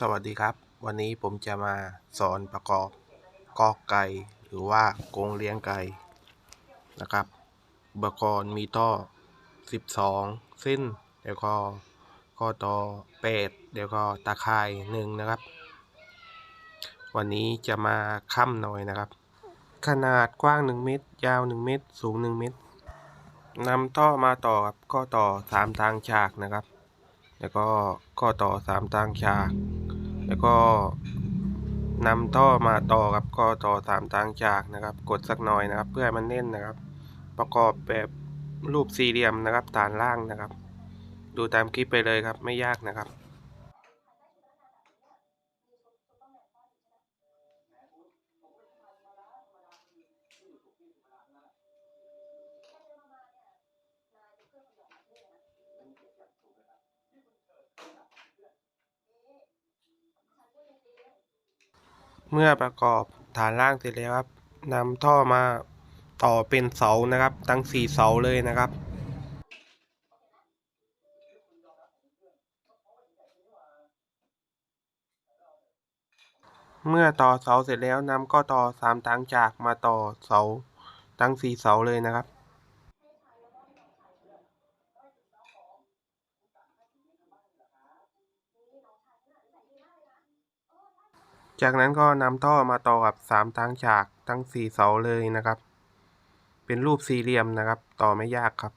สวัสดีครับ วันนี้ผมจะมาสอนประกอบกอกไก่หรือว่ากงเลี้ยงไก่นะครับอุปกรณ์มีท่อ 12 เส้นเดี๋ยวก็ข้อต่อ8เดี๋ยวก็ตะข่ายหนึ่งนะครับ วันนี้จะมาค่ำหน่อยนะครับ ขนาดกว้าง 1 เมตร ยาว 1 เมตร สูง 1 เมตรนำท่อมาต่อครับข้อต่อ 3 ทางฉากนะครับแล้วก็ข้อต่อ3ทางฉาก แล้วก็นำท่อมาต่อกับข้อต่อสามทางจากนะครับ กดสักหน่อยนะครับ เพื่อให้มันแน่นนะครับ ประกอบแบบรูปสี่เหลี่ยมนะครับฐานล่างนะครับ ดูตามคลิปไปเลยครับไม่ยากนะครับ เมื่อประกอบฐานล่างเสร็จแล้วครับนำท่อมาต่อเป็นเสานะครับตั้งสี่เสาเลยนะครับเมื่อต่อเสาเสร็จแล้วนำก็ต่อสามทางจากมาต่อเสาตั้งสี่เสาเลยนะครับ จากนั้นก็นำท่อมาต่อกับสามทางฉากทั้งสี่เสาเลยนะครับ เป็นรูปสี่เหลี่ยมนะครับ ต่อไม่ยากครับ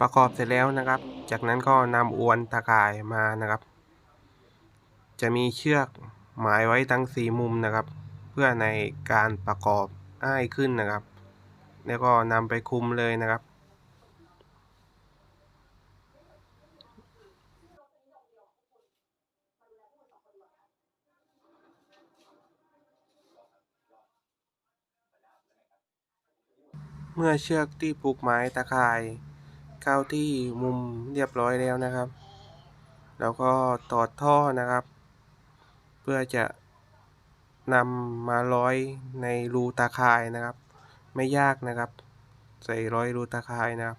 ประกอบเสร็จแล้วนะครับ จากนั้นก็นำอวนตะข่ายมานะครับ จะมีเชือกหมายไว้ทั้งสี่มุมนะครับ เพื่อในการประกอบง่ายขึ้นนะครับ แล้วก็นำไปคุมเลยนะครับเมื่อเชือกที่ผูกไม้ตะข่าย เข้าที่มุมเรียบร้อยแล้วนะครับ แล้วก็ตอดท่อนะครับ เพื่อจะนำมาร้อยในรูตาข่ายนะครับ ไม่ยากนะครับ ใส่ร้อยรูตาข่ายนะครับ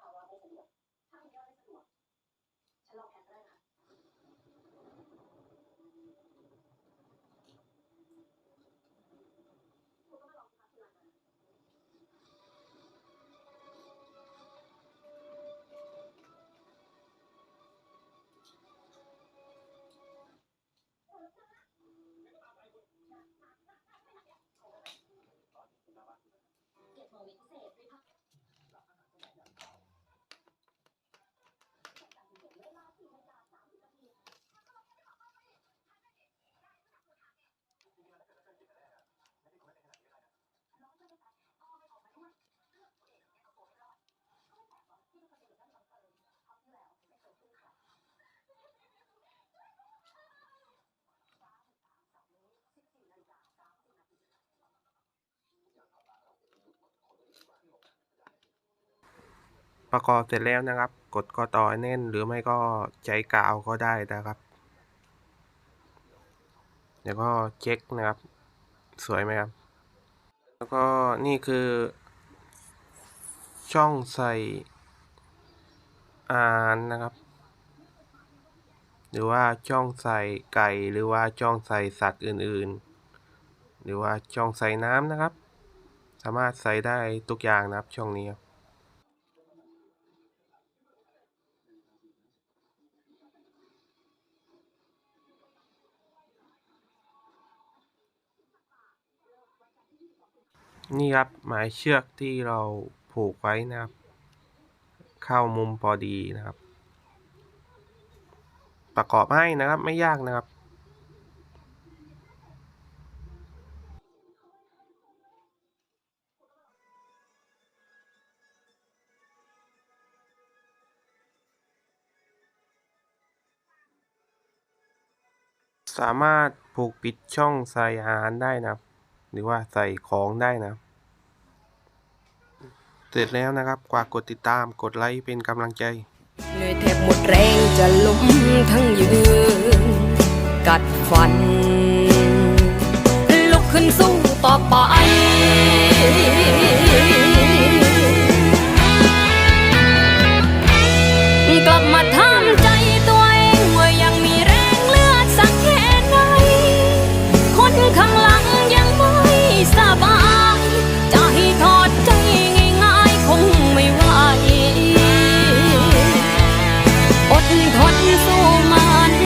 ประกอบเสร็จแล้วนะครับ กดก็ต่อแน่นหรือไม่ก็ใช้กาวก็ได้นะครับ เดี๋ยวก็เช็คนะครับ สวยไหมครับ แล้วก็นี่คือ ช่องใส่อาหารนะครับ หรือว่าช่องใส่ไก่หรือว่าช่องใส่สัตว์อื่นๆ หรือว่าช่องใส่น้ำนะครับ สามารถใส่ได้ทุกอย่างนะครับช่องนี้ครับ นี่ครับหมายเชือกที่เราผูกไว้นะครับ เข้ามุมพอดีนะครับ ประกอบให้นะครับไม่ยากนะครับสามารถผูกปิดช่องใส่อาหารได้นะครับ หรือว่าใส่ของได้นะ เสร็จแล้วนะครับกว่ากดติดตามกดไลค์เป็นกำลังใจเลยแทบหมดแรงจะล้มทั้งยืน กัดฟัน ลุกขึ้นสู้ต่อไป